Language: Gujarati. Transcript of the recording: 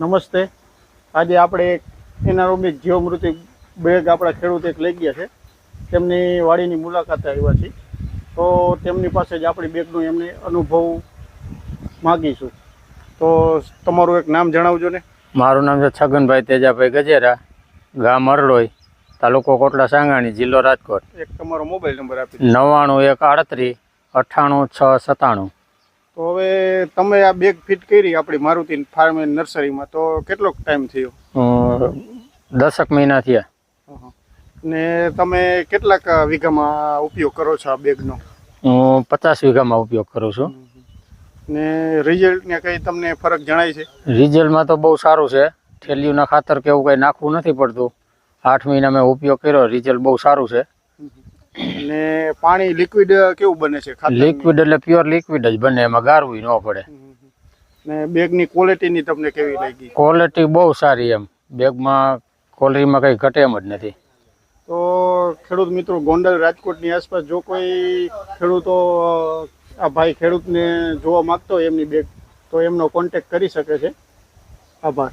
નમસ્તે. આજે આપણે એક એનારોમિક જીવમૃતિ બેગ આપણા ખેડૂત એક લઈ ગયા છે. તેમની વાડીની મુલાકાતે આવ્યા છીએ. તો તેમની પાસે જ આપણી બેગનો એમને અનુભવ માગીશું. તો તમારું એક નામ જણાવજો ને. મારું નામ છે છગનભાઈ તેજાભાઈ ગજેરા ગામ અરડોઈ તાલુકો કોટલા સાંગાણી જિલ્લો રાજકોટ. એક તમારો મોબાઈલ નંબર આપી નવ્વાણું એક આડત્રીસ અઠ્ઠાણું છ સત્તાણું. તો હવે તમે આ બેગ ફિટ કરી આપણી મારુતિ ફાર્મ એન્ડ નર્સરીમાં તો કેટલોક ટાઈમ થયો? દસક મહિના થયા. ને તમે કેટલાક વીઘામાં ઉપયોગ કરો છો આ બેગનો હું પચાસ વીઘામાં ઉપયોગ કરું છું. ને રિઝલ્ટને કંઈ તમને ફરક જણાય છે? રિઝલ્ટમાં તો બહુ સારું છે. ઠેલિયુંના ખાતર કે એવું કંઈ નાખવું નથી પડતું. આઠ મહિના મેં ઉપયોગ કર્યો રિઝલ્ટ બહુ સારું છે. ને પાણી લિક્વિડ કેવું બને છે? લિક્વિડ એટલે પ્યોર લિક્વિડ જ બને એમાં ગારવું ન પડે. ને બેગની ક્વોલિટીની તમને કેવી લાગી? ક્વોલિટી બહુ સારી એમ. બેગમાં ક્વોલિટીમાં કંઈ ઘટે એમ જ નથી. તો ખેડૂત મિત્રો ગોંડલ રાજકોટની આસપાસ જો કોઈ ખેડૂતો આ ભાઈ ખેડૂતને જોવા માંગતો હોય એમની બેગ તો એમનો કોન્ટેક કરી શકે છે. આભાર.